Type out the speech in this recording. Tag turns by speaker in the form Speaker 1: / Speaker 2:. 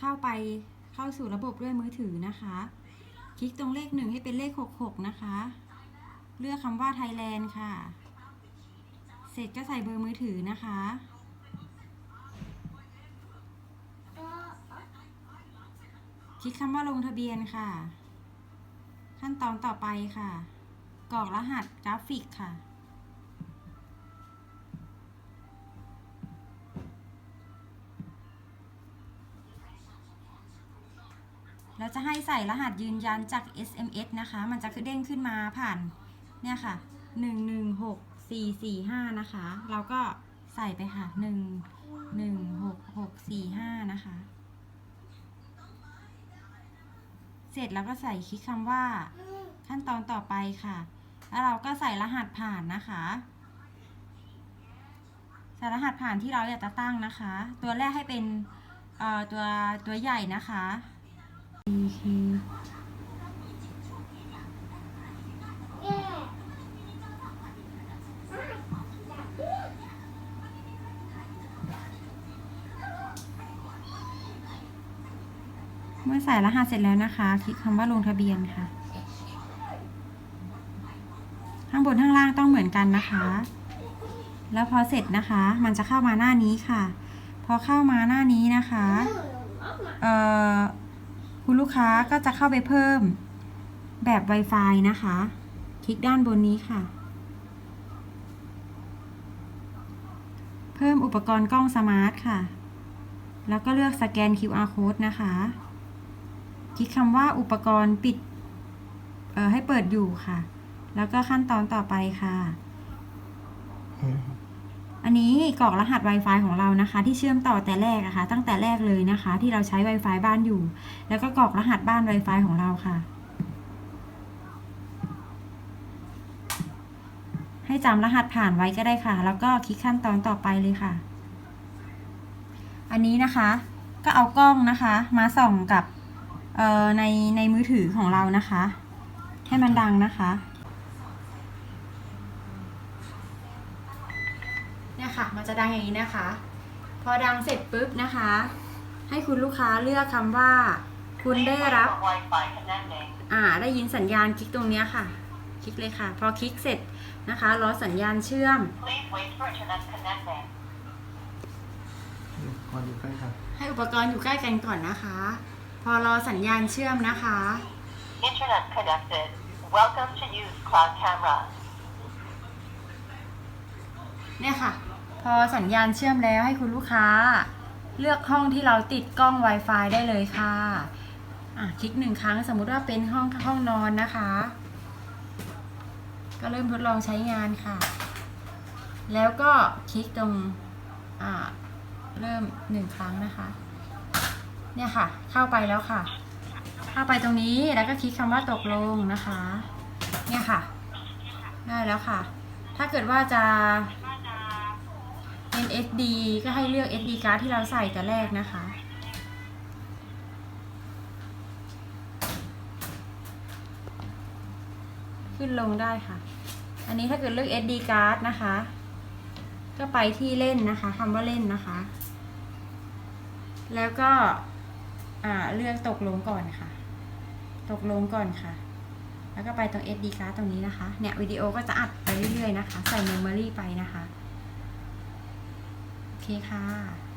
Speaker 1: เข้าไปเข้าสู่ระบบด้วยมือถือนะคะ คลิกตรงเลขหนึ่งให้เป็นเลข 66 นะคะ เลือกคำว่าไทยแลนด์ค่ะ เสร็จก็ใส่เบอร์มือถือนะคะ คลิกคำว่าลงทะเบียนค่ะ ขั้นตอนต่อไปค่ะ กรอกรหัสกราฟิกค่ะ แล้วจะให้ใส่รหัสยืนยันจาก SMS นะคะ มันจะเด้งขึ้นมาผ่านเนี่ยค่ะหนึ่งหนึ่งหกสี่สี่ห้านะคะ เราก็ใส่ไปค่ะหนึ่งหนึ่งหกหกสี่ห้านะคะ เสร็จแล้วก็ใส่คลิกคำว่าขั้นตอนต่อไปค่ะ แล้วเราก็ใส่รหัสผ่านนะคะใส่รหัสผ่านที่เราอยากจะตั้งนะคะ ตัวแรกให้เป็นเอ่อตัวตัวใหญ่นะคะ เมื่อใส่รหัสเสร็จแล้วนะคะ คลิกคำว่าลงทะเบียนค่ะ ข้างบนข้างล่างต้องเหมือนกันนะคะ แล้วพอเสร็จนะคะ มันจะเข้ามาหน้านี้ค่ะ พอเข้ามาหน้านี้นะคะ เอ่อ คุณลูกค้าก็จะเข้าไปเพิ่มแบบ Wi-Fi นะคะ คลิกด้านบนนี้ค่ะ เพิ่มอุปกรณ์กล้องสมาร์ทค่ะ แล้วก็เลือกสแกน QR code นะคะ คลิกคำว่าอุปกรณ์ปิดเอ่อให้เปิดอยู่ค่ะ แล้วก็ขั้นตอนต่อไปค่ะ อันนี้กรอกรหัส Wi-Fi ของเรานะคะ ที่เชื่อมต่อแต่แรกอะคะ่ะตั้งแต่แรกเลยนะคะ ที่เราใช้ Wi-Fi บ้านอยู่ แล้วก็กรอกรหัสบ้าน Wi-Fi ของเราค่ะ ให้จำรหัสผ่านไว้ก็ได้ค่ะ แล้วก็คลิกขั้นตอนต่อไปเลยค่ะ อันนี้นะคะ ก็เอากล้องนะคะ มาส่องกับในในมือถือของเรานะคะ ให้มันดังนะคะ เนี่ยค่ะ มันจะดังอย่างนี้นะคะ พอดังเสร็จปุ๊บนะคะ ให้คุณลูกค้าเลือกคำว่า คุณได้รับ
Speaker 2: Wi-Fi connecting.
Speaker 1: อ่า ได้ยินสัญญาณคลิกตรงเนี้ยค่ะ คลิกเลยค่ะ พอคลิกเสร็จนะคะ รอสัญญาณเชื่อม
Speaker 2: Please wait for internet connecting.
Speaker 3: ก่อนอยู่ใกล้กัน
Speaker 1: ให้อุปกรณ์อยู่ใกล้กันก่อนนะคะ พอรอสัญญาณเชื่อมนะคะ
Speaker 2: Internet connected. Welcome to use cloud camera.
Speaker 1: เนี่ยค่ะ พอสัญญาณเชื่อมแล้วให้คุณลูกค้า เลือกห้องที่เราติดกล้อง Wi-Fi ได้เลยค่ะอะคลิกหนึ่งครั้งสมมุติว่าเป็นห้องห้องนอนนะคะ ก็เริ่มทดลองใช้งานค่ะ แล้วก็คลิกตรงอ่าเริ่มหนึ่งครั้งนะคะ เนี่ยค่ะ เข้าไปแล้วค่ะ เข้าไปตรงนี้แล้วก็คลิกคำว่าตกลงนะคะ เนี่ยค่ะ ได้แล้วค่ะ ถ้าเกิดว่าจะ เป็น SD ก็ให้เลือก SD card ที่เราใส่แต่แรกนะคะ ขึ้นลงได้ค่ะ อันนี้ถ้าเกิดเลือก SD card นะคะ ก็ไปที่เล่นนะคะคำว่าเล่นนะคะ แล้วก็เลือกตกลงก่อนค่ะ ตกลงก่อนค่ะ แล้วก็ไปตรง SD card ตรงนี้นะคะ เนี่ยวิดีโอก็จะอัดไปเรื่อยๆนะคะ ใส่ memory ไปนะคะ ค่ะ